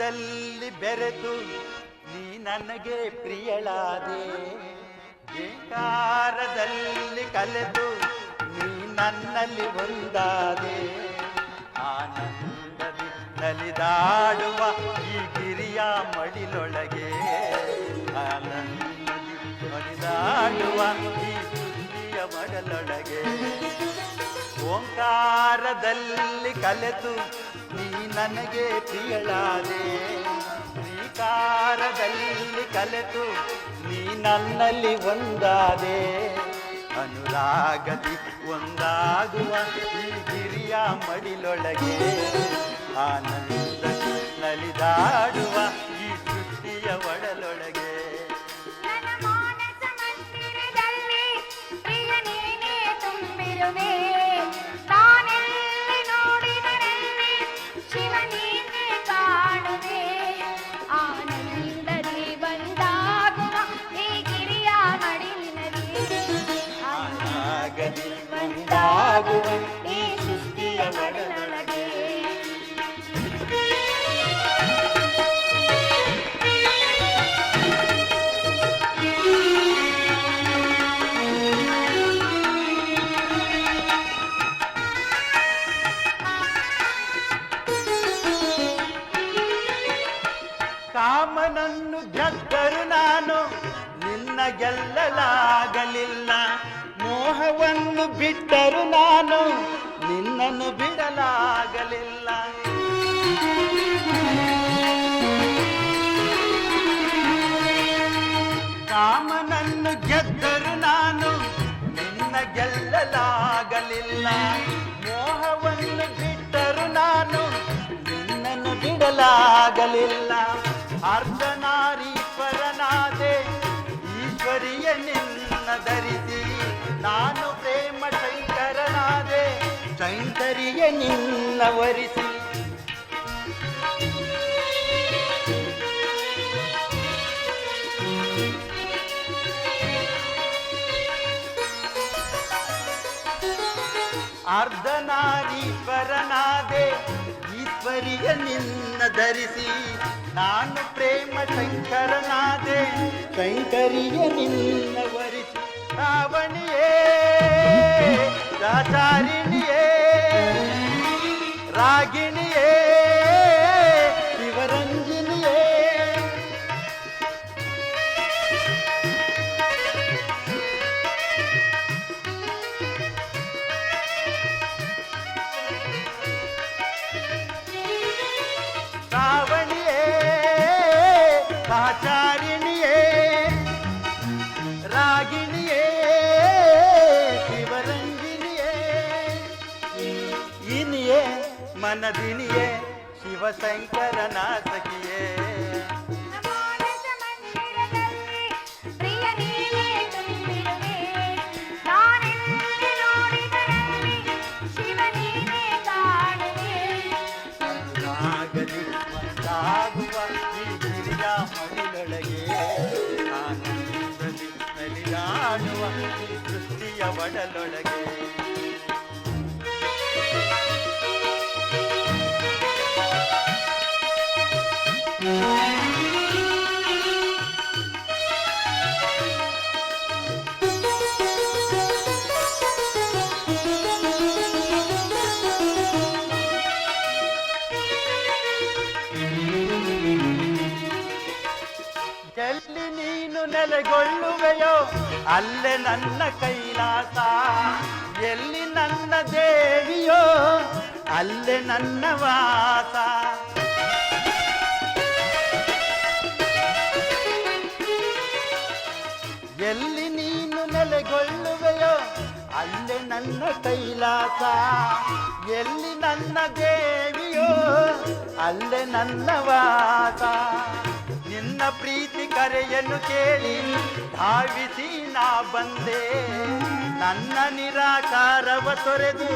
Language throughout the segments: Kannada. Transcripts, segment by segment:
ಓಂಕಾರದಲ್ಲಿ ಬೆರೆತು ನೀ ನನಗೆ ಪ್ರಿಯಳಾದೆ. ಏಕಾರದಲ್ಲಿ ಕಲೆತು ನೀ ನನ್ನಲ್ಲಿ ಒಂದಾದೆ. ಆನಂದದಿ ನಲಿದಾಡುವ ಈ ಗಿರಿಯ ಮಡಿಲೊಳಗೆ. ಆನಂದದಿ ನಲಿದಾಡುವ ಈ ಸುದ್ದಿಯ ಮಡಲೊಳಗೆ. ಓಂಕಾರದಲ್ಲಿ ಕಲೆತು ನನಗೆ ಪ್ರಿಯಳಾದೆ ಶ್ರೀಕಾರದಲ್ಲಿ ಕಲೆತು ನೀ ನನ್ನಲ್ಲಿ ಒಂದಾದೆ. ಅನುರಾಗದಿ ಒಂದಾಗುವ ಈ ಗಿರಿಯ ಮಡಿಲೊಳಗೆ ಆನಂದ ನಲಿದಾಡುವ ಒಂದಾಗುವ ಈ ಸೃಷ್ಟಿಯ ಮಡಲೊಳಗೆ ಕಾಮನನ್ನು ಗೆದ್ದರು ನಾನು ನಿನ್ನ ಗೆಲ್ಲಲಾಗಲಿಲ್ಲ. ಮೋಹವನ್ನು ಬಿಟ್ಟರು ನಾನು ನಿನ್ನನ್ನು ಬಿಡಲಾಗಲಿಲ್ಲ. ಕಾಮನನ್ನು ಗೆದ್ದರು ನಾನು ನಿನ್ನ ಗೆಲ್ಲಲಾಗಲಿಲ್ಲ. ಮೋಹವನ್ನು ಬಿಟ್ಟರು ನಾನು ನಿನ್ನನ್ನು ಬಿಡಲಾಗಲಿಲ್ಲ. ನಾನು ಪ್ರೇಮ ಶಂಕರನಾದೆ, ಶಂಕರಿಯ ನಿನ್ನ ವರಿಸಿ. ಅರ್ಧನಾರೀಶ್ವರನಾದೆ ಈಶ್ವರಿಯ ನಿನ್ನ ಧರಿಸಿ. ನಾನು ಪ್ರೇಮ ಶಂಕರನಾದೆ, ಶಂಕರಿಯ ನಿನ್ನ ವರಿಸಿ ರಾವಣಿಯೇ ದಾಚಾರಿಣಿಯೇ ರಾಗಿಣಿಯೇ ಶಿವರಂಜಿನಿಯೇ ರಾವಣಿಯೇ ಪಾಚಾರಿಣಿಯೇ ಮನದಿನಿಯೇ ಶಿವಶಂಕರನ ಸಖಿಯೇ. ಮಾನಸ ಎಲ್ಲಿ ನೀನು ನೆಲೆಗೊಳ್ಳುವೆಯೋ ಅಲ್ಲೇ ನನ್ನ ಕೈಲಾಸ ಎಲ್ಲಿ ನನ್ನ ದೇವಿಯೋ ಅಲ್ಲೇ ನನ್ನ ವಾಸ ನನ್ನ ಕೈಲಾಸ, ಎಲ್ಲಿ ನನ್ನ ದೇವಿಯೋ, ಅಲ್ಲೇ ನನ್ನ ವಾಸ. ನಿನ್ನ ಪ್ರೀತಿ ಕರೆಯನ್ನು ಕೇಳಿ ಧಾವಿಸಿ ನಾ ಬಂದೆ. ನನ್ನ ನಿರಾಕಾರವ ತೊರೆದು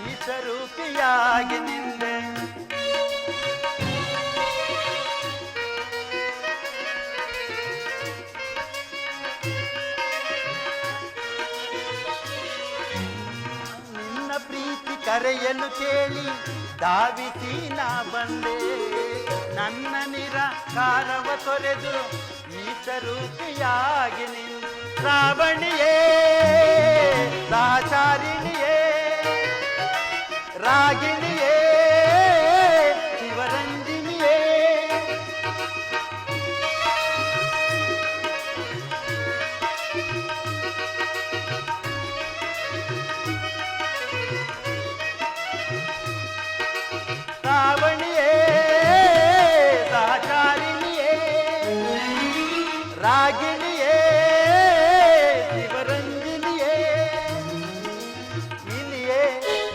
ಈ ಸ್ವರೂಪಿಯಾಗಿ ನಿನ್ನ ಕರೆಯನ್ನು ಕೇಳಿ ಧಾವಿಸಿ ನಾ ಬಂದೆ. ನನ್ನ ನಿರಾಕಾರವ ತೊರೆದು ಈಶರೂಪಿಯಾಗಿ ನಿನ್ನ ರಾವಣಿಯೇ ರಾಚಾರಿಣಿಯೇ ರಾಗಿಣಿಯೇ.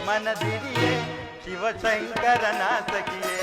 ಮನದಿರಿಯೇ ಶಿವಶಂಕರನ ಸಖಿಯೇ